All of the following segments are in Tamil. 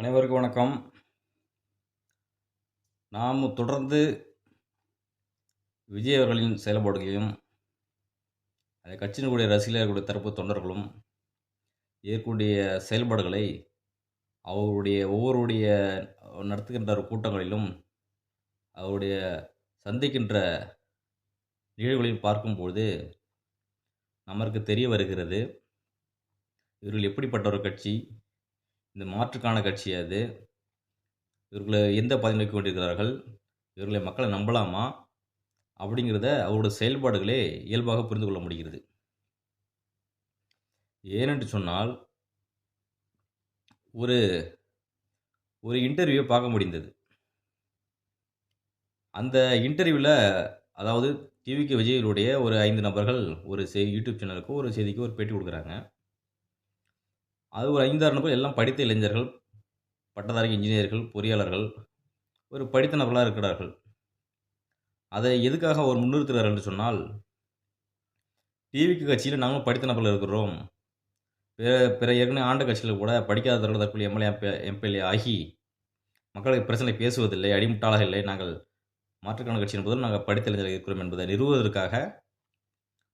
அனைவருக்கும் வணக்கம். நாம் தொடர்ந்து விஜய் அவர்களின் செயல்பாடுகளையும் அதை கட்சியினுடைய ரசிகர்களுடைய தரப்பு தொண்டர்களும் ஏற்கக்கூடிய செயல்பாடுகளை அவருடைய ஒவ்வொருடைய நடத்துகின்ற கூட்டங்களிலும் அவருடைய சந்திக்கின்ற நிகழ்வுகளில் பார்க்கும்பொழுது நமக்கு தெரிய வருகிறது. இவர்கள் எப்படிப்பட்ட ஒரு கட்சி? இந்த மாற்றுக்கான கட்சி அது. இவர்களை எந்த பாதை நோக்கி கொண்டிருக்கிறார்கள்? இவர்களை மக்களை நம்பலாமா? அப்படிங்கிறத அவரோட செயல்பாடுகளே இயல்பாக புரிந்து கொள்ள முடிகிறது. ஏனென்று சொன்னால் ஒரு ஒரு இன்டர்வியூவை பார்க்க முடிந்தது. அந்த இன்டர்வியூவில் அதாவது டிவிக்கு விஜயனுடைய ஒரு ஐந்து நபர்கள் ஒரு செய் யூடியூப் சேனலுக்கு ஒரு செய்திக்கு ஒரு பேட்டி கொடுக்குறாங்க. அது ஒரு ஐந்தாறு நபர் எல்லாம் படித்த இளைஞர்கள் பட்டதாரி இன்ஜினியர்கள் பொறியாளர்கள் ஒரு படித்த நபர்களாக இருக்கிறார்கள். அதை எதுக்காக அவர் முன்னிறுத்துகிறார் என்று சொன்னால் டிவிக்கு கட்சியில் நாங்களும் படித்த நபர்கள் இருக்கிறோம். பிற பிற ஏற்கனவே ஆண்ட கட்சியில் கூட படிக்காதவர்கள் தற்கொலை எம்எல்ஏ எம்பி எம்எல்ஏ ஆகி மக்களுக்கு பிரச்சனை பேசுவதில்லை அடிமுட்டாளாக இல்லை நாங்கள் மாற்றுக்கான கட்சி என்பதும் நாங்கள் படித்த இளைஞர்கள் இருக்கிறோம் என்பதை நிறுவுவதற்காக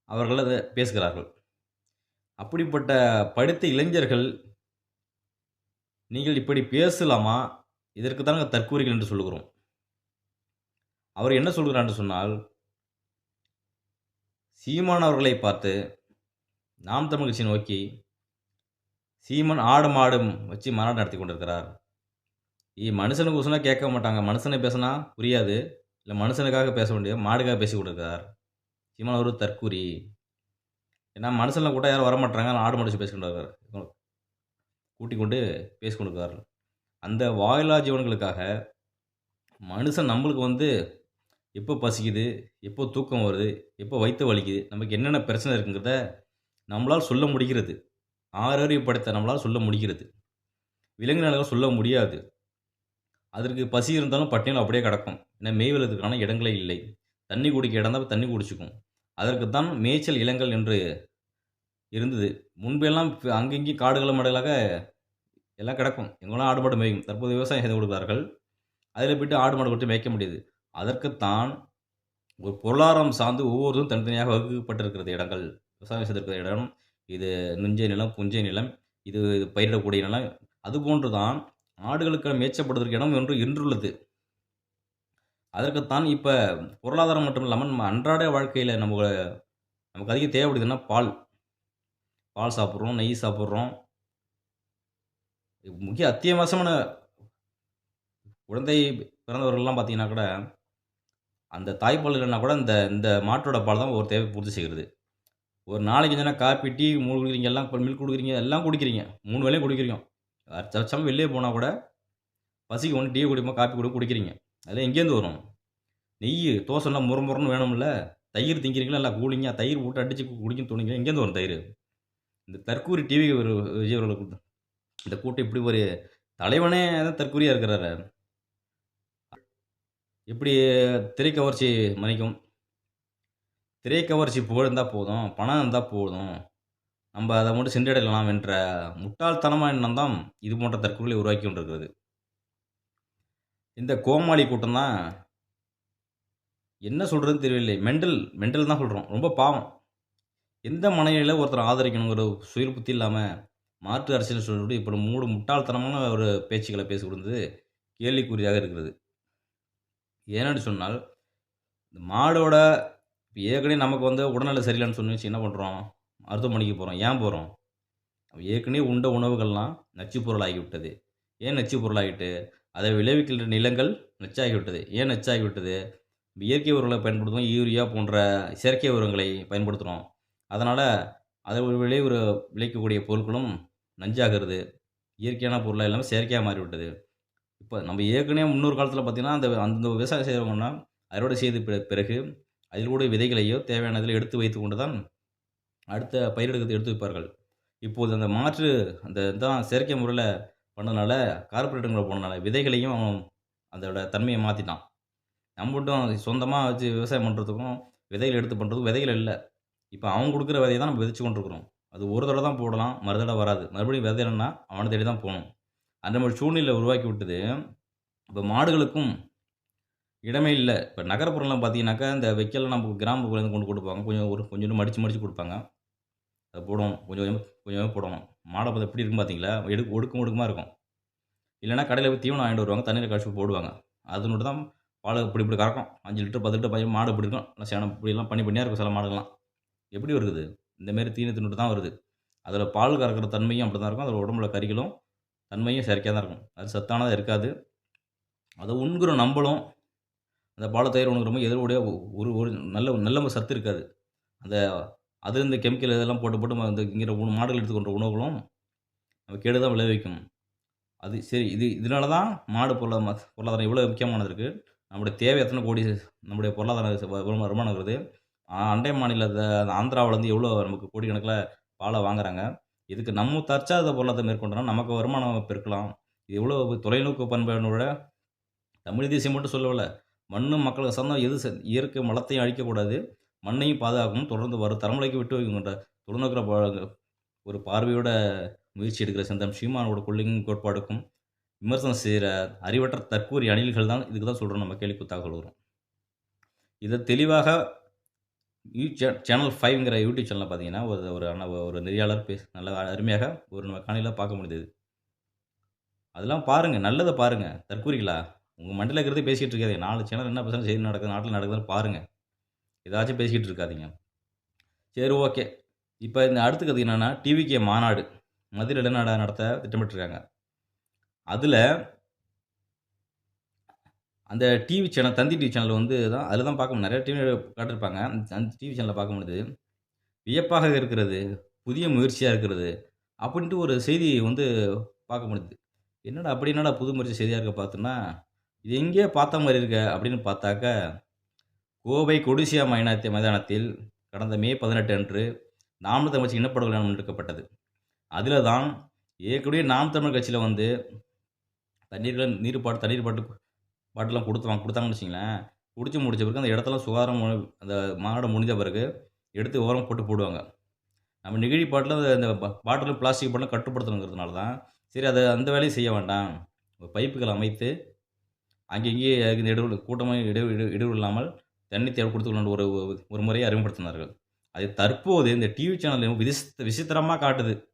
அவர்கள் அதை பேசுகிறார்கள். அப்படிப்பட்ட படித்த இளைஞர்கள் நீங்கள் இப்படி பேசலாமா? இதற்கு தான் நாங்கள் தற்கூறிகள் என்று சொல்லுகிறோம். அவர் என்ன சொல்கிறார் என்று சொன்னால் சீமான் அவர்களை பார்த்து நாம் தமிழ் கட்சியை நோக்கி சீமன் ஆடு மாடும் வச்சு மாநாடு நடத்தி கொண்டிருக்கிறார். இ மனுஷனுக்கு உசுனா கேட்க மாட்டாங்க. மனுஷனை பேசினா புரியாது. இல்லை மனுஷனுக்காக பேச வேண்டிய மாடுக்காக பேசி கொண்டிருக்கிறார். சீமான் ஒரு தற்கூரி ஏன்னா மனுஷனில் கூட யாரும் வரமாட்டாங்க ஆனால் ஆடு மாடு பேசிக்கொண்டிருக்கார் கூட்டிக் கொண்டு பேசிக்கொண்டிருக்கிறார்கள் அந்த வாயிலா ஜீவன்களுக்காக மனுஷன் நம்மளுக்கு வந்து எப்போ பசிக்குது எப்போ தூக்கம் வருது எப்போ வயிற்று வலிக்குது நமக்கு என்னென்ன பிரச்சனை இருக்குங்கிறத நம்மளால் சொல்ல முடிகிறது. ஆறறிவு படைத்த நம்மளால் சொல்ல முடிகிறது. விலங்கினர்கள் சொல்ல முடியாது. அதற்கு பசி இருந்தாலும் பட்டினியில் அப்படியே கிடக்கும். ஏன்னா மேய்வதற்கான இடங்களே இல்லை. தண்ணி குடிக்க இடம் தான் தண்ணி குடிச்சிக்கும். அதற்குத்தான் மேய்ச்சல் இளங்கள் என்று இருந்தது. முன்பெல்லாம் இப்ப அங்கங்கேயும் காடுகள் மடலாக எல்லாம் கிடக்கும். எங்கெல்லாம் ஆடு மாடு மேயும் தற்போது விவசாயம் செய்து கொடுக்கிறார்கள் அதில் போய்ட்டு ஆடு மாடு கொடுத்து மேய்க்க முடியுது. அதற்குத்தான் ஒரு பொருளாதாரம் சார்ந்து ஒவ்வொருவரும் தனித்தனியாக வகுக்கப்பட்டிருக்கிறது இடங்கள். விவசாயம் செய்திருக்கிற இடம் இது நுஞ்சை நிலம் புஞ்சை நிலம் இது பயிரிடக்கூடிய நிலம். அதுபோன்று தான் ஆடுகளுக்கு மேய்ச்சப்படுவதற்கு இடம் ஒன்று இன்றுள்ளது. அதற்குத்தான் இப்போ பொருளாதாரம் மட்டும் இல்லாமல் நம்ம அன்றாட வாழ்க்கையில் நம்ம நமக்கு அதிகம் தேவைப்படுதுன்னா பால். பால் சாப்பிட்றோம் நெய் சாப்பிட்றோம். முக்கிய அத்தியாவசியமான குழந்தை பிறந்தவர்கள்லாம் பார்த்தீங்கன்னா கூட அந்த தாய்ப்பால் இல்லைன்னா கூட இந்த இந்த மாட்டோட பால் தான் ஒரு தேவை பூர்த்தி செய்கிறது. ஒரு நாளைக்கு என்னன்னா காப்பி டீ மூணு குடிக்கிறீங்க எல்லாம் மில்க் கொடுக்குறீங்க எல்லாம் குடிக்கிறீங்க. மூணு வேலையும் குடிக்கிறீங்க. சச்சம் வெளியே போனால் கூட பசிக்கு ஒன்று டீ குடிப்போம் காப்பி கூட குடிக்கிறீங்க. அதெல்லாம் எங்கேருந்து வரும்? நெய் தோசைலாம் முறமுறன்னு வேணும்ல. தயிர் திங்கிறீங்களா? நல்லா கூலிங்காக தயிர் போட்டு அடித்து குடிக்கும் தோணுங்க எங்கேருந்து வரும் தயிர்? இந்த தற்கூரி டிவி ஒரு விஜய் அவர்களுக்கு இந்த கூட்டம் இப்படி ஒரு தலைவனே தான் தற்கூரியாக இருக்கிறாரு. இப்படி திரைக்கவர்ச்சி மன்னிக்கும் திரைக்கவர்ச்சி புகழ் இருந்தால் போதும் பணம் இருந்தால் போதும். நம்ம அதை மட்டும் சென்றடையலாம் என்ற முட்டாள்தனமான எண்ணம் தான் இது போன்ற தற்கொலை உருவாக்கி கொண்டிருக்கிறது. இந்த கோமாளி கூட்டம் தான் என்ன சொல்கிறதுன்னு தெரியவில்லை. மெண்டல் மெண்டல் தான் சொல்கிறோம் ரொம்ப பாவம். எந்த மனைவியில் ஒருத்தர் ஆதரிக்கணுங்கிற சுய புத்தி இல்லாமல் மாற்று அரசியல் சொல்லிட்டு இப்போ மூடு முட்டாள்தனமான ஒரு பேச்சுக்களை பேசி கேள்விக்குறியாக இருக்கிறது. ஏன்னு சொன்னால் இந்த மாடோட இப்போ ஏற்கனவே நமக்கு வந்து உடல்நிலை சரியில்லைன்னு சொன்னிச்சு என்ன பண்ணுறோம் மருத்துவமனைக்கு போகிறோம் ஏன் போகிறோம் ஏற்கனவே உண்ட உணவுகள்லாம் நச்சு பொருளாகிவிட்டது. ஏன் நச்சு பொருளாகிட்டு? அதை விளைவிக்கின்ற நிலங்கள் நச்சாகிவிட்டது. ஏன் நச்சாகிவிட்டது? இயற்கை உரங்களை பயன்படுத்துகிறோம் யூரியா போன்ற செயற்கை உரங்களை பயன்படுத்துகிறோம் அதனால் அதை ஒரு விளை ஒரு விளைக்கக்கூடிய பொருட்களும் நஞ்சாகிறது. இயற்கையான பொருளாக இல்லாமல் செயற்கையாக மாறிவிட்டது. இப்போ நம்ம ஏற்கனவே முன்னொரு காலத்தில் பார்த்திங்கன்னா அந்த அந்த விவசாயம் செய்கிறவங்கன்னா அறுவடை செய்த பிறகு அதில் கூட விதைகளையோ தேவையானதில் எடுத்து வைத்து கொண்டு தான் அடுத்த பயிரெடுக்கிறது எடுத்து வைப்பார்கள். இப்போது அந்த மாற்று அந்த தான் செயற்கை முறையில் பண்ணதுனால கார்பரேட்டுங்களை போனதுனால விதைகளையும் அவன் அதோட தன்மையை மாற்றிட்டான் நம்ம மட்டும் சொந்தமாக வச்சு விவசாயம் பண்ணுறதுக்கும் விதைகள் எடுத்து பண்ணுறதுக்கும் விதைகள் இல்லை. இப்போ அவன் கொடுக்குற விதையை தான் நம்ம விதைச்சு கொண்டிருக்கிறோம். அது ஒரு தடவை தான் போடலாம் மறு தடவை வராது. மறுபடியும் விதையணும்னா அவனை தேடி தான் போகணும். அந்த மாதிரி சூழ்நிலை உருவாக்கி விட்டது இப்போ மாடுகளுக்கும் இடமே இல்லை. இப்போ நகர்ப்புறம்லாம் பார்த்தீங்கன்னாக்கா இந்த வைக்கல் நம்ம கிராமப்புறத்துலேருந்து கொண்டு கொடுப்பாங்க. கொஞ்சம் ஒரு கொஞ்சோண்டு மடித்து மடித்து கொடுப்பாங்க. அதை போடணும். கொஞ்சம் கொஞ்சம் கொஞ்சமாக போடணும். மாடை பார்த்து எப்படி இருக்கும் பார்த்தீங்களா? எடுக்கு ஒடுக்கும் ஒடுக்கமாக இருக்கும். இல்லைன்னா கடையில் போய் தீவனம் வாங்கிட்டு வருவாங்க தண்ணியில் கழிச்சு போடுவாங்க. அது மட்டும் தான் பால் இப்படி இப்படி கறக்கும். அஞ்சு லிட்டர் பத்து லிட்டர் பையன் மாடு இப்படி இருக்கும். நல்லா சேனம் இப்படிலாம் பண்ணி பண்ணியாக இருக்கும் சில மாடுகள்லாம். எப்படி வருது? இந்தமாரி தீனி தின்னுட்டு தான் வருது. அதில் பால் கறக்கிற தன்மையும் அப்படி தான் இருக்கும். அதில் உடம்புல கறிகளும் தன்மையும் செயற்கையாக தான் இருக்கும். அது சத்தானதாக இருக்காது. அதை உண்கிற நம்மளும் அந்த பாலை தயிர் உணவுறமோ எதிரோடைய ஒரு ஒரு நல்ல நல்ல சத்து இருக்காது. அந்த அது இந்த கெமிக்கல் இதெல்லாம் போட்டு போட்டு அந்த இந்த இங்கிற உணவு மாடுகள் எடுத்துக்கொண்ட உணவுகளும் நம்ம கேடு தான் விளைவிக்கும் அது சரி இது இதனால தான் மாடு பொருளா பொருளாதாரம் இவ்வளோ முக்கியமானது இருக்குது நம்முடைய தேவை எத்தனை கோடி நம்முடைய பொருளாதார வருமானம் இருக்குது அண்டை மாநிலத்தை ஆந்திராவிலேருந்து எவ்வளோ நமக்கு கோடிக்கணக்கில் பாலை வாங்குறாங்க. இதுக்கு நம்ம தற்சாத பொருளாதாரம் மேற்கொண்டோம்னா நமக்கு வருமானம் பெருக்கலாம். இது எவ்வளோ தொலைநோக்கு பண்புகளோட தமிழ் தேசியம் மட்டும் சொல்லவில்லை. மண்ணும் மக்களுக்கு சொந்தம் எது செ- இயற்கை வளத்தையும் அழிக்கக்கூடாது. மண்ணையும் பாதுகாக்கணும். தொடர்ந்து வரும் தலைமுறைக்கு விட்டு வைக்கின்ற தொலைநோக்கிற ஒரு பார்வையோட முயற்சி எடுக்கிற சந்தம் ஸ்ரீமானோட கொள்கையும் கோட்பாடுக்கும் விமர்சனம் செய்கிற அறிவற்ற தற்கூரி அணில்கள் தான் இதுக்கு தான் சொல்கிறோம் நம்ம கேள்வி குத்தாக வரும். இதை தெளிவாக யூ சேனல் ஃபைவ்ங்கிற யூடியூப் சேனலில் பார்த்தீங்கன்னா ஒரு ஒரு ஒரு நெறியாளர் பேச நல்ல அருமையாக ஒரு நம்ம காணியில் பார்க்க முடியுது அதெல்லாம் பாருங்கள் நல்லதை பாருங்கள் தற்கூறிகளா? உங்கள் மண்டியில் இருக்கிறதே பேசிகிட்டு இருக்காது நாலு சேனல் என்ன பிரச்சனை செய்தி நடக்குது நாட்டில் நடக்குதுன்னு பாருங்கள் ஏதாச்சும் பேசிக்கிட்டு இருக்காதீங்க. சரி ஓகே. இப்போ இந்த அடுத்த கதை என்னென்னா டிவிகே மாநாடு. மதுரை இடைநாடா நடத்த திட்டமிட்டிருக்காங்க. அதில் அந்த TV channel Thanthi TV channel வந்து தான் அதில் தான் பார்க்க முடியும். நிறைய டிவி காட்டிருப்பாங்க. அந்த டிவி சேனலில் பார்க்க முடியுது. வியப்பாக இருக்கிறது புதிய முயற்சியாக இருக்கிறது அப்படின்ட்டு ஒரு செய்தி வந்து பார்க்க முடியுது. என்னடா அப்படி என்னடா புது முயற்சி செய்தியாக இருக்க பார்த்தோன்னா இது எங்கேயோ பார்த்த மாதிரி இருக்க அப்படின்னு பார்த்தாக்க கோவை கொடிசியா மைனாத்திய மைதானத்தில் கடந்த மே பதினெட்டு அன்று நாம் தமிழ் கட்சி இனப்படுகொலை முன்னெடுக்கப்பட்டது அதில் தான் ஏற்கனவே நாம் தமிழ் கட்சியில் வந்து தண்ணீர்கள் நீர் பாட்டு தண்ணீர் பாட்டு பாட்டெல்லாம் கொடுத்துவாங்க கொடுத்தாங்கன்னு வச்சிங்களேன் குடிச்சு முடிச்ச பிறகு அந்த இடத்தெல்லாம் சுகாதாரம் அந்த மாநாடு முடிஞ்ச பிறகு எடுத்து ஓரம் போட்டு போடுவாங்க. நம்ம நெகிழி பாட்டில் அந்த பாட்டில் பிளாஸ்டிக் பாட்டில் கட்டுப்படுத்தணுங்கிறதுனால தான் சரி அதை அந்த வேலையும் செய்ய வேண்டாம். பைப்புகள் அமைத்து அங்கே இங்கே இந்த இடைவெளி கூட்டமாக இட இட- இடைவெளி இல்லாமல் தண்ணி தேவை கொடுத்துக்கணும் ஒரு ஒரு- முறையை அறிமுகப்படுத்தினார்கள். அது தற்போது இந்த டிவி சேனல் விசித்த விசித்திரமாக காட்டுது.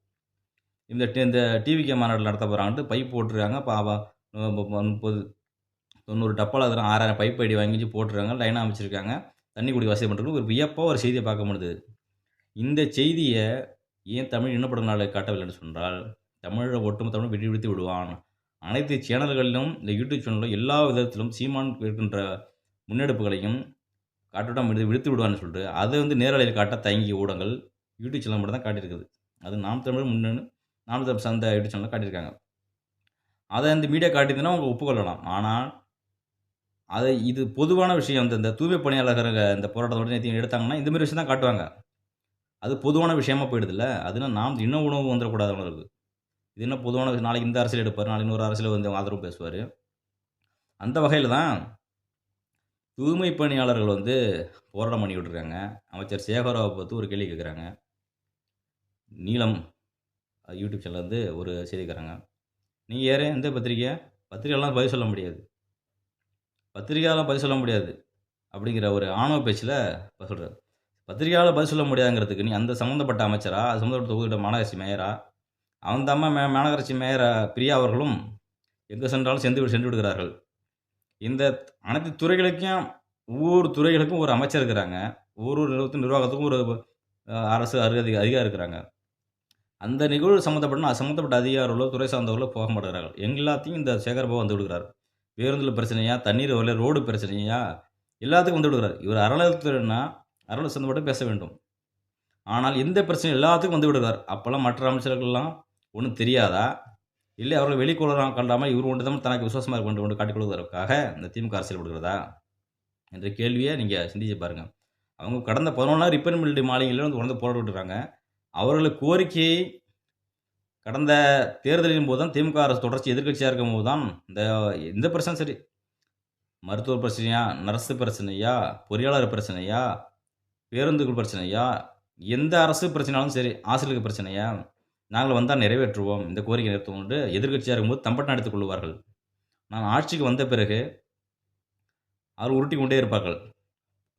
இந்த டி- இந்த டிவிக்கு மாநாடு நடத்த போகிறாங்கட்டு பைப் போட்டுருக்காங்க. பாபா முப்பது தொண்ணூறு டப்பால் அதில் ஆறாயிரம் பைப் ஐடி வாங்கி வச்சு போட்டுருக்காங்க. லைனாக அமைச்சிருக்காங்க. தண்ணி குடி வசதி பண்ணுறது ஒரு வியப்பாக ஒரு செய்தியை பார்க்க முடியுது இந்த செய்தியை ஏன் தமிழ் இனப்படும் நாளை காட்டவில்லைன்னு சொன்னால் தமிழை ஒட்டுமொத்த தமிழ் விட்டு விடுத்து விடுவான். அனைத்து சேனல்களிலும் இந்த யூடியூப் சேனலிலும் எல்லா விதத்திலும் சீமான் இருக்கின்ற முன்னெடுப்புகளையும் காட்டுவிடம் விடுத்து விடுத்து விடுவான்னு சொல்லிட்டு அதை வந்து நேரலையில் காட்ட தயங்கிய ஊடகங்கள் யூடியூப் சேனல் மட்டும் தான் காட்டியிருக்குது. அது நாம் தமிழ் முன்னணி நாம் தமிழ் சார்ந்த யூடியூப் சேனலில் காட்டியிருக்காங்க. அதை அந்த மீடியா காட்டிதுன்னா அவங்க ஒப்புக்கொள்ளலாம். ஆனால் அதை இது பொதுவான விஷயம். இந்த இந்த தூய்மை பணியாளர்கள் இந்த போராட்டத்தோட நேற்று எடுத்தாங்கன்னா இந்த மாதிரி விஷயம் தான் காட்டுவாங்க. அது பொதுவான விஷயமா போயிடுதுல்ல. அதுனா நாம் இன்னும் உணவு வந்துடக்கூடாது இருக்குது இது என்ன பொதுவான நாளைக்கு இந்த அரசியல் எடுப்பார் நாளைக்கு இன்னொரு அரசியல் வந்து ஆதரவு பேசுவார். அந்த வகையில் தான் தூய்மை பணியாளர்கள் வந்து போராட்டம் பண்ணிக்கிட்டு இருக்காங்க அமைச்சர் சேகராவை பார்த்து ஒரு கேள்வி கேட்குறாங்க. நீலம் யூடியூப் சேனல் வந்து ஒரு செய்தி கேட்குறாங்க. நீங்கள் யாரே? எந்த பத்திரிக்கை? பத்திரிக்கைலாம் பதில் சொல்ல முடியாது. பத்திரிகையாலாம் பதில் சொல்ல முடியாது அப்படிங்கிற ஒரு ஆணவ பேச்சில் இப்போ சொல்கிறார் பத்திரிக்கையால் பதில் சொல்ல முடியாதுங்கிறதுக்கு நீ அந்த சம்மந்தப்பட்ட அமைச்சரா? அது சம்மந்தப்பட்ட தொகுதியோட மாநகராட்சி மேயரா? அந்த அம்மா மே மாநகராட்சி மேயரா பிரியா அவர்களும் எங்கே சென்றாலும் சென்று சென்று விடுகிறார்கள். இந்த அனைத்து துறைகளுக்கும் ஒவ்வொரு துறைகளுக்கும் ஒரு அமைச்சர் இருக்கிறாங்க. ஒவ்வொரு நிறுவனத்தின் நிர்வாகத்துக்கும் ஒரு அரசு அருகதி அதிகாரி இருக்கிறாங்க. அந்த நிகழ்வு சம்மந்தப்பட்ட சம்மந்தப்பட்ட அதிகாரிகளோ துறை சார்ந்தவர்களோ போக மாட்டேங்கிறார்கள். எல்லாத்தையும் இந்த சேகர்பாபு வந்து விடுகிறார். பேருந்தில் பிரச்சனையா தண்ணீர் வரல ரோடு பிரச்சனையா எல்லாத்துக்கும் வந்து விடுகிறார். இவர் அறநிலையத்துறைனா அறநிலை சம்மந்தப்பட்டு பேச வேண்டும். ஆனால் எந்த பிரச்சனையும் எல்லாத்துக்கும் வந்து விடுகிறார். அப்போல்லாம் மற்ற அமைச்சர்கள்லாம் ஒன்றும் தெரியாதா? இல்லை அவர்கள் வெளிக்கொள்ளலாம் கண்டாமல் இவர் ஒன்று தான் தனக்கு விசுவாசமாக இருக்க வேண்டும் என்று காட்டிக்கொள்வதற்காக இந்த திமுக அரசியல் கொடுக்குறதா என்ற கேள்வியை நீங்கள் சிந்திச்சு பாருங்கள் அவங்க கடந்த பதினொன்றாம் ரிப்பன் மில்டி மாளிகையில் வந்து தொடர்ந்து போராடிட்டுருக்காங்க அவர்களுக்கு கோரிக்கையை கடந்த தேர்தலின் போது தான் திமுக அரசு தொடர்ச்சி எதிர்கட்சியாக இருக்கும் போது தான் இந்த எந்த பிரச்சனை சரி. மருத்துவ பிரச்சனையா நர்ஸு பிரச்சனையா பொறியாளர் பிரச்சனையா பேருந்துகள் பிரச்சனையா எந்த அரசு பிரச்சனையாலும் சரி ஆசிரியர்கள் பிரச்சனையா நாங்கள் வந்தால் நிறைவேற்றுவோம். இந்த கோரிக்கை நிறுத்துவோம் என்று எதிர்க்கட்சியாக இருக்கும்போது தம்பட்டம் எடுத்துக் கொள்வார்கள் நான் ஆட்சிக்கு வந்த பிறகு அவர் உருட்டி கொண்டே இருப்பார்கள்.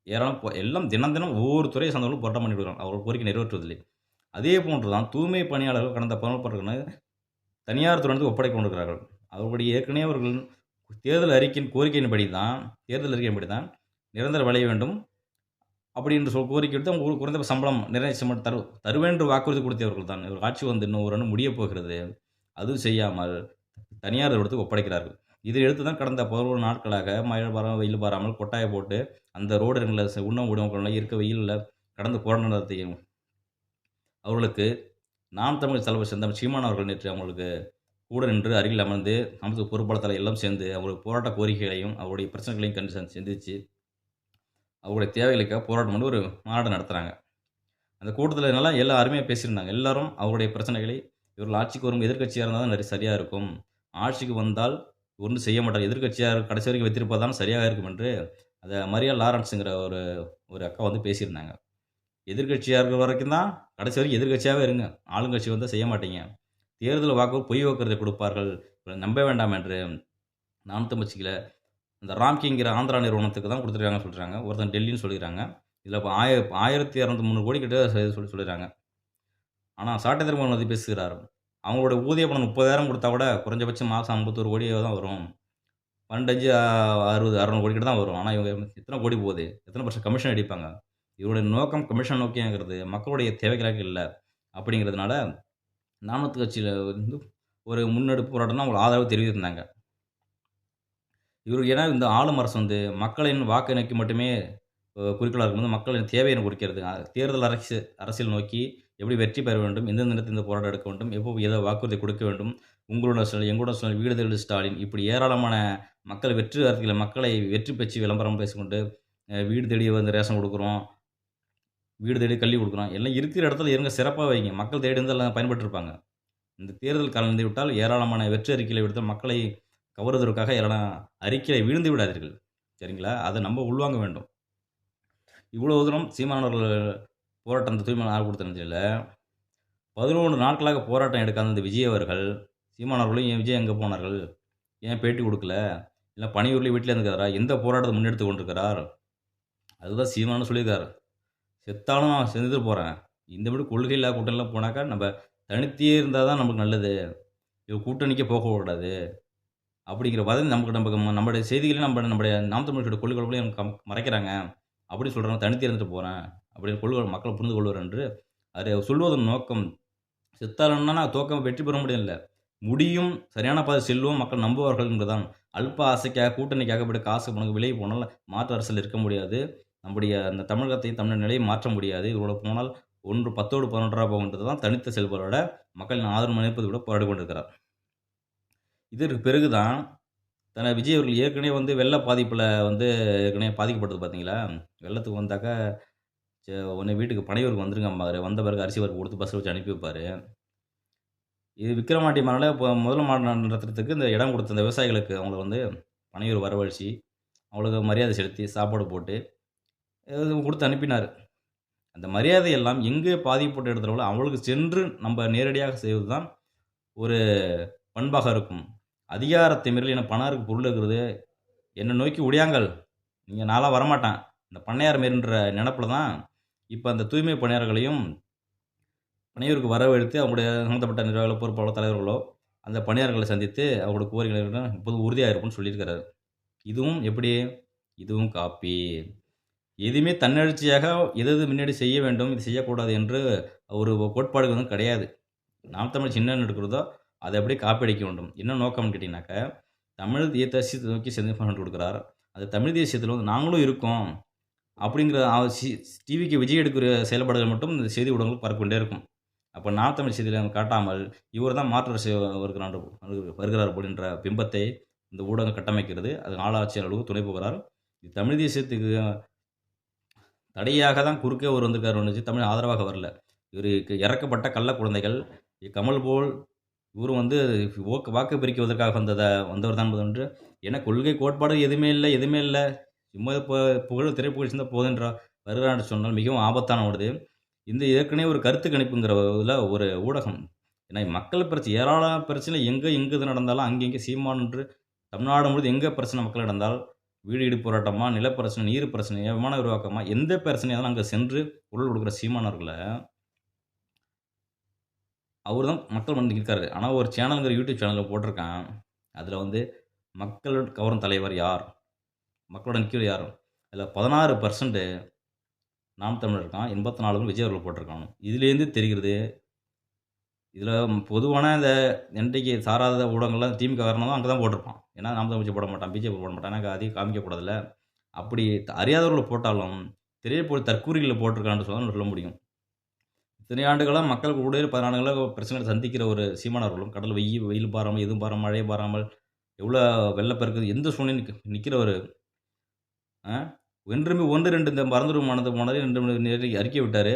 ஏராளம் எல்லாம் தினம் தினம் ஒவ்வொரு துறை சார்ந்தவர்களும் போராட்டம் பண்ணிவிடுவாங்க அவர்கள் கோரிக்கை நிறைவேற்றுவதில்லை. அதே போன்று தான் தூய்மை பணியாளர்கள் கடந்த பதினொன்று தனியார் துறையினருக்கு ஒப்படைக்க கொண்டிருக்கிறார்கள். அவர்களுடைய ஏற்கனவே அவர்கள் தேர்தல் அறிக்கையின் கோரிக்கையின்படி தான் தேர்தல் அறிக்கையின்படி தான் நிரந்தர வளைய வேண்டும். அப்படி என்று சொல் கோரிக்கை எடுத்து அவங்க குறைந்த சம்பளம் நிறைய சம்பளம் தரு தருவேன் என்று வாக்குறுதி கொடுத்தவர்கள் தான். இவர் ஆட்சி வந்து இன்னும் ஒரு முடிய போகிறது. அதுவும் செய்யாமல் தனியார் இடத்துக்கு ஒப்படைக்கிறார்கள். இதை எடுத்து தான் கடந்த பதினோரு நாட்களாக மழை பாராமல் வெயில் பாராமல் கொட்டாயை போட்டு அந்த ரோடுகளில் உண்ண உணவுகளில் இருக்க வெயிலில் கடந்து போராட்டத்தையும் அவர்களுக்கு நாம் தமிழ் தலைவர் செந்தமிழ் சீமான் அவர்கள் நேற்று அவங்களுக்கு கூட நின்று அருகில் அமர்ந்து நமது பொறுப்பாளர்கள் எல்லாம் சேர்ந்து அவருடைய போராட்ட கோரிக்கைகளையும் அவருடைய பிரச்சனைகளையும் கண்டு சந்தி- அவருடைய தேவைகளுக்காக போராட்டம் பண்ணி ஒரு மாநாடு நடத்துகிறாங்க அந்த கூட்டத்தில் நல்லா எல்லா அருமையாக பேசியிருந்தாங்க. எல்லாரும் அவருடைய பிரச்சனைகளை இவர்கள் ஆட்சிக்கு வரும் எதிர்க்கட்சியாக இருந்தால் தான் நிறைய சரியாக இருக்கும். ஆட்சிக்கு வந்தால் ஒன்றும் செய்ய மாட்டார். எதிர்க்கட்சியாக கடைசி வரைக்கும் வைத்திருப்பது தான் சரியாக இருக்கும் என்று அதை மரியா லாரன்ஸுங்கிற ஒரு ஒரு அக்கா வந்து பேசியிருந்தாங்க. எதிர்க்கட்சியாக இருக்கிற வரைக்கும் தான் கடைசி வரைக்கும் எதிர்க்கட்சியாகவே இருங்க. ஆளுங்கட்சி வந்து செய்ய மாட்டீங்க. தேர்தல் வாக்கு பொய் வாக்குறதை கொடுப்பார்கள். நம்ப வேண்டாம் என்று நாம் தமிழ்ச்சியில் இந்த ராம்கிங்கிற ஆந்திரா நிறுவனத்துக்கு தான் கொடுத்துருக்காங்கன்னு சொல்கிறாங்க ஒருத்தன் டெல்லின்னு சொல்லிடுறாங்க இதில் இப்போ ஆய ஆயிரத்தி இரநூத்தி முந்நூறு கோடி கிட்ட சொல்லி சொல்லிடுறாங்க ஆனால் சாட்டை திருமணம் வந்து பேசுகிறார். அவங்களோட ஊதிய பணம் முப்பதாயிரம் கொடுத்தா கூட குறைஞ்சபட்சம் மாதம் ஐம்பத்தோரு கோடியாக தான் வரும். பன்னெண்டஞ்சு அறுபது அறுநூறு கோடி கிட்ட தான் வரும். ஆனால் இவங்க எத்தனை கோடி போகுது? எத்தனை பர்சன்ட் கமிஷன் அடிப்பாங்க? இவருடைய நோக்கம் கமிஷன் நோக்கியாங்கிறது மக்களுடைய தேவைகளாக இல்லை. அப்படிங்கிறதுனால நாமத்து கட்சியில் வந்து ஒரு முன்னெடுப்பு போராட்டம்னா அவங்களுக்கு ஆதரவு தெரிவித்திருந்தாங்க. இவர் ஏன்னா இந்த ஆளும் அரசு வந்து மக்களின் வாக்கு நோக்கி மட்டுமே குறிக்கோளாக இருக்கும்போது மக்களின் தேவையை குறிக்கிறது. தேர்தல் அரசு அரசியல் நோக்கி எப்படி வெற்றி பெற வேண்டும் எந்தெந்த நேரத்தில் இந்த போராட்டம் எடுக்க வேண்டும் எப்போ ஏதோ வாக்குறுதி கொடுக்க வேண்டும் உங்களோட ஸ்டாலின் எங்களோட ஸ்டாலின் வீடு தேடி ஸ்டாலின் இப்படி ஏராளமான மக்கள் வெற்றி வார்த்தைகளை மக்களை வெற்றி பெற்று விளம்பரம் பேசிக்கொண்டு வீடு தேடி வந்து ரேஷன் கொடுக்குறோம் வீடு தேடி கல்வி கொடுக்குறோம் எல்லாம் இருக்கிற இடத்துல இருங்க சிறப்பாக வைங்க. மக்கள் தேடி வந்து எல்லாம் பயன்பட்டுருப்பாங்க இந்த தேர்தல் கலந்து விட்டால் ஏராளமான வெற்றி அறிக்கைகளை விடுத்த மக்களை கவருவதற்காக எல்லாம் அறிக்கையை விழுந்து விடாதீர்கள். சரிங்களா? அதை நம்ம உள்வாங்க வேண்டும். இவ்வளோ தூரம் சீமானவர்கள் போராட்டம் இந்த தூய்மை ஆள் கொடுத்த பதினொன்று நாட்களாக போராட்டம் எடுக்காத இந்த விஜய் அவர்கள் சீமானவர்களும் என் விஜய் எங்கே போனார்கள்? ஏன் பேட்டி கொடுக்கல? இல்லை பணியூரில் வீட்டில் இருந்துக்கிறாரா எந்த போராட்டத்தை முன்னெடுத்து கொண்டிருக்கிறார்? அதுதான் சீமானு சொல்லியிருக்காரு. செத்தாலும் நான் செஞ்சுட்டு போகிறேன் இந்த மாதிரி கொள்கை இல்லாத கூட்டம்லாம் போனாக்கா நம்ம தனித்தே இருந்தால் தான் நமக்கு நல்லது. இவ கூட்டணிக்கே போகக்கூடாது அப்படிங்கிற வதந்தி நமக்கு நம்ம நம்மளுடைய செய்திகளையும் நம்ம நம்முடைய நாம் தமிழோட கொள்கைகளையும் கம்- மறைக்கிறாங்க. அப்படின்னு சொல்கிறாங்க தனித்து இருந்துட்டு போகிறேன் அப்படின்னு கொள்கை மக்களை புரிந்து கொள்வார் என்று அதை சொல்வதன் நோக்கம் செத்தாலன்னா நான் தோக்கம் வெற்றி பெற முடியல முடியும் சரியான பாதை செல்வோம் மக்கள் நம்புவார்கள் என்பதுதான். அல்ப ஆசைக்காக கூட்டணிக்காக இப்படி காசு பணம் விலை போனால் மாற்று அரசியல் இருக்க முடியாது. நம்முடைய அந்த தமிழகத்தை தமிழ் நிலையை மாற்ற முடியாது. இதோட போனால் ஒன்று பத்தோடு பதினொன்றாக போகின்றது தான் தனித்த செல்வரோட மக்களின் ஆதரவு மதிப்பதை விட பாடுபட்டிருக்கிறார். இதற்கு பிறகு தான் தன விஜய் அவர்கள் ஏற்கனவே வந்து வெள்ள பாதிப்பில் வந்து ஏற்கனவே பாதிக்கப்பட்டது பார்த்தீங்களா? வெள்ளத்துக்கு வந்தாக்கா சே- வீட்டுக்கு பனையூருக்கு வந்துருங்க அம்மாரு வந்த பிறகு அரிசி பருப்பு கொடுத்து பஸ்ஸில் வச்சு அனுப்பி வைப்பார். இது விக்ரமாண்டி மலையில் இப்போ முதல் மாடு நடத்துறதுக்கு இந்த இடம் கொடுத்த இந்த விவசாயிகளுக்கு அவங்கள வந்து பனையூர் வரவழைச்சி அவங்களுக்கு மரியாதை செலுத்தி சாப்பாடு போட்டு கொடுத்து அனுப்பினார். அந்த மரியாதை எல்லாம் எங்கே பாதிப்பட்ட இடத்துல அவளுக்கு சென்று நம்ம நேரடியாக செய்வது தான் ஒரு பண்பாக இருக்கும். அதிகாரத்தை மீறல் என பணம் பொருள் இருக்கிறது. என்னை நோக்கி உடையாங்கள் நீங்கள் நாளாக வரமாட்டேன். இந்த பண்ணையார் மாரின்ற நினப்பில் தான் இப்போ அந்த தூய்மை பணியாளர்களையும் பணியூருக்கு வரவழைத்து அவங்களுடைய சம்மந்தப்பட்ட நிர்வாக பொறுப்பாளர் தலைவர்களோ அந்த பணியாளர்களை சந்தித்து அவங்களோட கோரிக்கைகளை இப்போது உறுதியாக இருக்கும்னு சொல்லியிருக்கிறாரு. இதுவும் எப்படி? இதுவும் காப்பி. எதுவுமே தன்னெழுச்சியாக எது எது முன்னாடி செய்ய வேண்டும்? இது செய்யக்கூடாது என்று ஒரு கோட்பாடுகள் வந்து கிடையாது. நாம் தமிழ் சின்ன எடுக்கிறதோ அதை அப்படியே காப்பி அடிக்க வேண்டும். என்ன நோக்கம்னு கேட்டிங்கனாக்கா தமிழ் தேசியத்தை நோக்கி செஞ்சு பண்ணி கொடுக்குறார். அந்த தமிழ் தேசியத்தில் வந்து நாங்களும் இருக்கோம் அப்படிங்கிற டிவிக்கு விஜய் எடுக்கிற செயல்பாடுகள் மட்டும் இந்த செய்தி ஊடகங்கள் பரப்பிக்கொண்டே இருக்கும். அப்போ நான் தமிழ் செய்தியில் காட்டாமல் இவர் தான் மாற்று அரசு வருகிறார் வருகிறார் அப்படின்ற பிம்பத்தை இந்த ஊடகம் கட்டமைக்கிறது. அது ஆளாட்சியாளர்களுக்கு துணை போகிறார் இது தமிழ் தேசியத்துக்கு தடையாக தான் குறுக்கே ஒரு வந்திருக்காரு ஒன்று தமிழ் ஆதரவாக வரல. இவருக்கு இறக்கப்பட்ட கள்ள குழந்தைகள் கமல் போல் இவரும் வந்து ஓக்கு வாக்கு பிரிக்குவதற்காக வந்ததை வந்தவர் தான் என்று. ஏன்னா கொள்கை கோட்பாடு எதுவுமே இல்லை எதுவுமே இல்லை. சும்மா புகழ் திரைப்புகழ் சேர்ந்தால் போதுன்றா வருகிறான்னு சொன்னால் மிகவும் ஆபத்தான ஓடுது இந்த ஏற்கனவே ஒரு கருத்து கணிப்புங்கிற இதில் ஒரு ஊடகம் ஏன்னா மக்கள் பிரச்சனை ஏராளமான பிரச்சனை எங்கே எங்கே இது நடந்தாலும் அங்கே இங்கே சீமானன்று தமிழ்நாடு முழுது எங்கே பிரச்சனை மக்கள் நடந்தால் வீடு இடி போராட்டமாக நிலப்பிரச்சனை நீர் பிரச்சனை விமான உருவாக்கமாக எந்த பிரச்சனையாலும் அங்கே சென்று குரல் கொடுக்குற சீமானவர்களை அவர் தான் மக்கள் வந்து இருக்காரு ஆனால் ஒரு சேனலுங்கிற யூடியூப் சேனலில் போட்டிருக்கான். அதில் வந்து மக்களோட கவரும் தலைவர் யார்? மக்களோட நிற்கிற யார்? அதில் பதினாறு பர்சன்ட்டு நாம் தமிழர் இருக்கான் எண்பத்தி நாலு விஜய் அவர்கள் போட்டிருக்கான். இதுலேருந்து தெரிகிறது இதில் பொதுவான இந்த இன்றைக்கு சாராத ஊடகங்கள்லாம் திமுக காரணம் தான் அங்கே தான் போட்டிருப்பான். ஏன்னா நாம் தமிழ் போட மாட்டான் பிஜேபி போட மாட்டான். எனக்கு அதிகம் காமிக்கக்கூடாதுல்ல அப்படி அறியாதவர்களை போட்டாலும் தெரிய போல் தற்கூரிகளில் போட்டிருக்கான்னு சொல்ல சொல்ல முடியும். இத்தனை ஆண்டுகளாக மக்கள் கூட பதினாலு பிரச்சனைகளை சந்திக்கிற ஒரு சீமானவர்களும் கடல் வெயில் வெயில் பாராமல் எதுவும் பாராமல் மழை பாராமல் எவ்வளோ வெள்ளப்பெருக்கு எந்த சூழ்நிலை நிற்கிற ஒரு ஒன்றுமே ஒன்று ரெண்டு இந்த மறந்துடுமானது போனது ரெண்டு நேரடி அறிக்கை விட்டார்.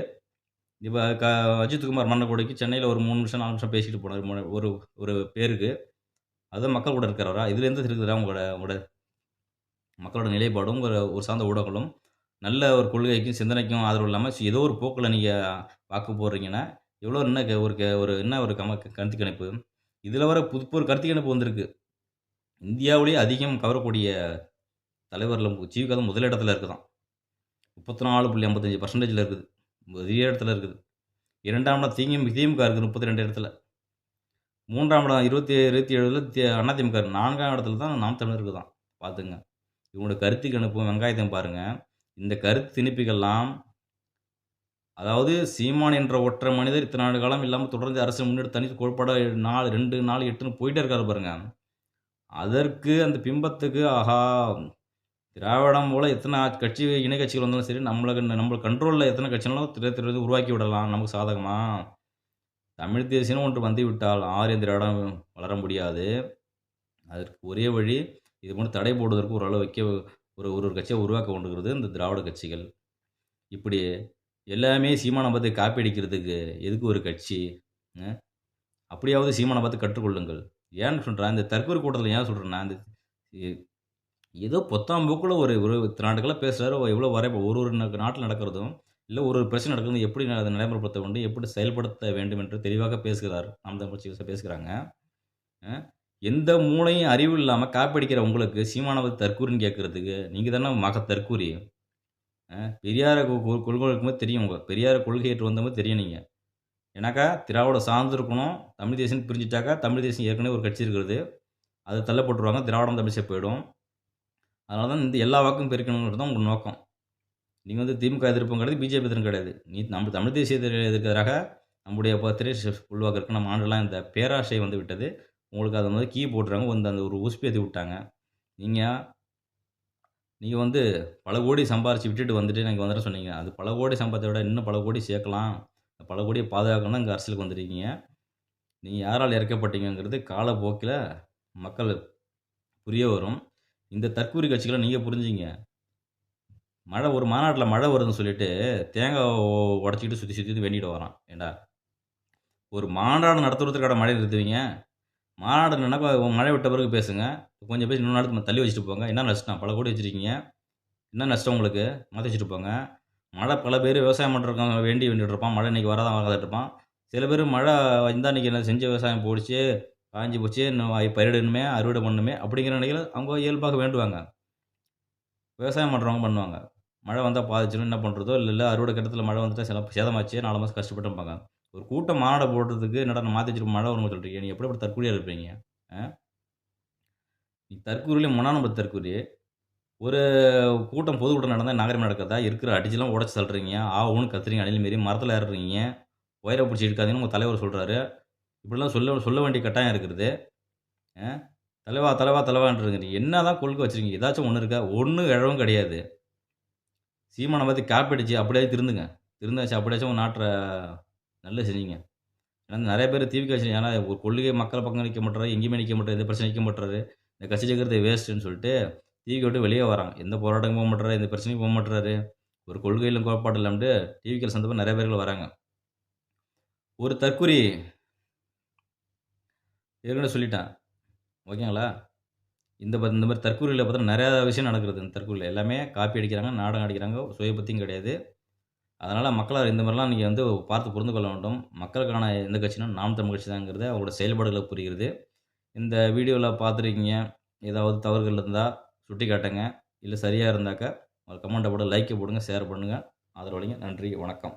இப்போ க அஜித்குமார் மன்னக்கோடைக்கு சென்னையில் ஒரு மூணு நிமிஷம் நாலு நிமிஷம் பேசிட்டு போனார். ஒரு ஒரு பேருக்கு. அதுதான் மக்கள் கூட இருக்கிறவரா இதுலேருந்து இருக்குதுரா உங்களோட உங்களோட மக்களோட நிலைப்பாடும் ஒரு ஒரு சார்ந்த ஊடகங்களும் நல்ல ஒரு கொள்கைக்கும் சிந்தனைக்கும் ஆதரவு இல்லாமல் ஏதோ ஒரு போக்கில் நீங்கள் வாக்கு போடுறீங்கன்னா எவ்வளோ என்ன க- ஒரு க- ஒரு என்ன ஒரு கம கருத்து கணிப்பு இதில் வர புது ஒரு கருத்து கணிப்பு வந்திருக்கு. இந்தியாவிலேயே அதிகம் கவரக்கூடிய தலைவரில் ஜீவிகா தான் முதலிடத்தில் இருக்குதான். முப்பத்தி நாலு புள்ளி ஐம்பத்தஞ்சு பர்சன்டேஜில் இருக்குது. பெரிய இடத்துல இருக்குது. இரண்டாம் இடம் திமுக திமுக இருக்குது முப்பத்தி ரெண்டு இடத்துல. மூன்றாம் இடம் இருபத்தி இருபத்தி ஏழில் அதிமுக நான்காம் இடத்துல தான் நாம் தமிழர் இருக்குதான். பார்த்துங்க. இவங்களோட கருத்து கணிப்பும் வெங்காயத்தையும் பாருங்கள் இந்த கருத்து திணிப்புகள்லாம் அதாவது சீமான் என்ற ஒற்றை மனிதர் இத்தனை ஆண்டு காலம் இல்லாமல் தொடர்ந்து அரசு முன்னெடுத்து தனி கோட்பாட நாலு ரெண்டு நாலு எட்டுன்னு போயிட்டே இருக்காரு பாருங்க. அதற்கு அந்த பிம்பத்துக்கு ஆஹா திராவிடம் போல எத்தனை ஆ- கட்சி இணை கட்சிகள் வந்தாலும் சரி நம்மளுக்கு நம்மளுக்கு கண்ட்ரோலில் எத்தனை கட்சினாலும் திரு திரு உருவாக்கி விடலாம் நமக்கு சாதகமா? தமிழ் தேசியம் ஒன்று வந்து விட்டால் ஆரிய திராவிடம் வளர முடியாது. அதற்கு ஒரே வழி இது போன்று தடை போடுவதற்கு ஒரு அளவு வைக்க ஒரு ஒரு கட்சியை உருவாக்க கொண்டுகிறது இந்த திராவிட கட்சிகள். இப்படி எல்லாமே சீமானை பார்த்து காப்பி அடிக்கிறதுக்கு எதுக்கு ஒரு கட்சி? ஆ? அப்படியாவது சீமானை பார்த்து கற்றுக்கொள்ளுங்கள். ஏன்னு சொல்கிறேன் இந்த தற்கொலை கூட்டத்தில் ஏன் சொல்கிறேன்னா இந்த ஏதோ பொத்தாம் போக்கில் ஒரு ஒரு நாட்டுக்கெல்லாம் பேசுகிறாரு எவ்வளோ வரை ஒரு ஒரு நாட்டில் நடக்கிறதும் இல்லை ஒரு ஒரு பிரச்சனை நடக்கிறது எப்படி அதை நடைமுறைப்படுத்த வேண்டும் எப்படி செயல்படுத்த வேண்டும் என்று தெளிவாக பேசுகிறார் நாம் தமிழ் பேசுகிறாங்க. ஆ? எந்த மூளையும் அறிவு இல்லாமல் காப்படிக்கிற உங்களுக்கு சீமானவது தற்கூரின்னு கேட்குறதுக்கு நீங்கள் தானே மக தற்கூரி பெரியார கொ- கொள்கை இருக்கும்போது தெரியும் உங்க பெரியார கொள்கை ஏற்று வந்தபோது தெரியும் நீங்கள் ஏன்னாக்கா திராவிட சார்ந்து இருக்கணும் தமிழ் தேசம் பிரிஞ்சுட்டாக்கா தமிழ் தேசம் ஏற்கனவே ஒரு கட்சி இருக்கிறது அதை தள்ளப்பட்டுருவாங்க திராவிடம் தமிழிசை போயிடும். அதனால தான் இந்த எல்லா வாக்கும் பெருக்கணுங்கிறது தான் உங்கள் நோக்கம். நீங்கள் வந்து திமுக எதிர்ப்பும் கிடையாது பிஜேபி எதிர்ப்பும் கிடையாது. நீ நம்ம தமிழ் தேசிய எதிர்க்கிறதாக நம்முடைய பத்திரை உள்வாக்க இருக்கு நம்ம ஆண்டெல்லாம் இந்த பேராசை வந்து விட்டது. உங்களுக்கு அதை வந்து கீ போட்டுறாங்க வந்து அந்த ஒரு உசுப்பி ஏற்றி விட்டாங்க. நீங்கள் நீங்கள் வந்து பல கோடி சம்பாரிச்சு விட்டுட்டு வந்துட்டு எனக்கு வந்துட சொன்னீங்க. அது பல கோடி சம்பாத்தை விட இன்னும் பல கோடி சேர்க்கலாம். பல கோடியை பாதுகாக்கணும் இங்கே அரசியலுக்கு வந்துருக்கீங்க. நீங்கள் யாரால் இறக்கப்பட்டீங்கங்கிறது காலப்போக்கில் மக்கள் புரிய வரும். இந்த தற்கூரி கட்சிகளை நீங்கள் புரிஞ்சிங்க. மழை ஒரு மாநாட்டில் மழை வருதுன்னு சொல்லிட்டு தேங்காய் உடச்சிக்கிட்டு சுற்றி சுற்றி வேண்டிட்டு வரான். ஏண்டா? ஒரு மாநாடு நடத்துறதுக்கான மழை நிறுத்துவீங்க. மாநாடு நினைப்பா மழை விட்ட பிறகு பேசுங்க. கொஞ்சம் பேசி இன்னொரு நாளுக்கு தள்ளி வச்சுட்டு போங்க. என்ன நஷ்டம்? பல கோடி வச்சுருக்கீங்க. என்ன நஷ்டம் உங்களுக்கு? மாற்றி வச்சுட்டு போங்க. மழை பல பேர் விவசாயம் பண்ணுறவங்க வேண்டி வேண்டிட்டு இருப்பான். மழை இன்றைக்கி வராதான் வராதுட்டு இருப்பான். சில பேர் மழை வந்தால் இன்றைக்கி என்ன செஞ்ச விவசாயம் போடிச்சு காஞ்சி போச்சு இன்னும் பயிரிடணுமே அறுவடை பண்ணணுமே அப்படிங்கிற நிலையில் அவங்க இயல்பாக வேண்டுவாங்க. விவசாயம் பண்ணுறவங்க பண்ணுவாங்க. மழை வந்தால் பாதிச்சிடும் என்ன பண்ணுறதோ இல்லை இல்லை அறுவடை கட்டத்தில் மழை வந்துட்டால் சில சேதமாச்சு நாலு மாதம் கஷ்டப்பட்டுப்பாங்க ஒரு கூட்டம் மாநாடு போடுறதுக்கு என்னடா மாற்றி வச்சுட்டு மழை வரும்னு சொல்கிறீங்க நீ எப்படி எப்படி தற்கூலியாக இருப்பீங்க? ஆ? நீ தற்கூரிலே முன்னாடி தற்கூரி. ஒரு கூட்டம் பொது கூட்டம் நடந்தால் நகரம் நடக்கிறதா இருக்கிற அடிச்செல்லாம் உடச்சி தள்ளுறீங்க. ஆ ஒன்று கத்துறீங்க அணில் மாரி மரத்தில் ஏறுறீங்க. ஒயரை பிடிச்சி எடுக்காதீங்கன்னு உங்கள் தலைவர் சொல்கிறாரு இப்படிலாம் சொல்ல சொல்ல வேண்டிய கட்டாயம் இருக்கிறது ஆ? தலைவா தலைவா தலைவான்றீங்க. என்ன தான் கொள்கை வச்சுருக்கீங்க? ஏதாச்சும் ஒன்று இருக்கா? ஒன்றும் இழவும் கிடையாது. சீமானை பற்றி காப்பிடிச்சு அப்படியே திருந்துங்க. திருந்தாச்சு அப்படியாச்சும் உங்கள் நாட்டை நல்ல செஞ்சீங்க. ஏன்னா நிறைய பேர் தீவிக்க கட்சி ஏன்னா ஒரு கொள்கை மக்கள் பக்கம் நிற்க மாட்டாரு எங்கேயுமே நிற்க மாட்டாரு எந்த பிரச்சனை நிற்க மாட்டாரு இந்த கட்சி சேர்க்கறது வேஸ்ட்டுன்னு சொல்லிட்டு டிவிக்கு விட்டு வெளியே வராங்க. எந்த போராட்டமும் போக மாட்டாரு எந்த பிரச்சனையும் போக மாட்டாரு ஒரு கொள்கையிலும் கோட்பாடு இல்லாமட்டு டிவிக்கில் சந்தப்ப நிறைய பேர்கள் வராங்க. ஒரு தற்குறி ஏற்கனவே சொல்லிட்டேன். ஓகேங்களா? இந்த ப- இந்த மாதிரி தற்கூரியில் பார்த்தா நிறையா விஷயம் நடக்கிறது இந்த தற்கூரியில் எல்லாமே காப்பி அடிக்கிறாங்க நாடகம் அடிக்கிறாங்க சுய பற்றியும் கிடையாது. அதனால் மக்களார் இந்த மாதிரிலாம் நீங்கள் வந்து பார்த்து புரிந்து கொள்ள வேண்டும். மக்களுக்கான எந்த கட்சினா நாம் தமிழ் கட்சி தாங்கிறது அவங்களோட செயல்பாடுகளை புரிகிறது. இந்த வீடியோவில் பார்த்துருக்கீங்க. ஏதாவது தவறுகள் இருந்தால் சுட்டி காட்டுங்க. இல்லை சரியாக இருந்தாக்கா ஒரு கமெண்ட்டை போட்டு லைக்கை போடுங்க ஷேர் பண்ணுங்கள் ஆதரவளிங்க நன்றி வணக்கம்.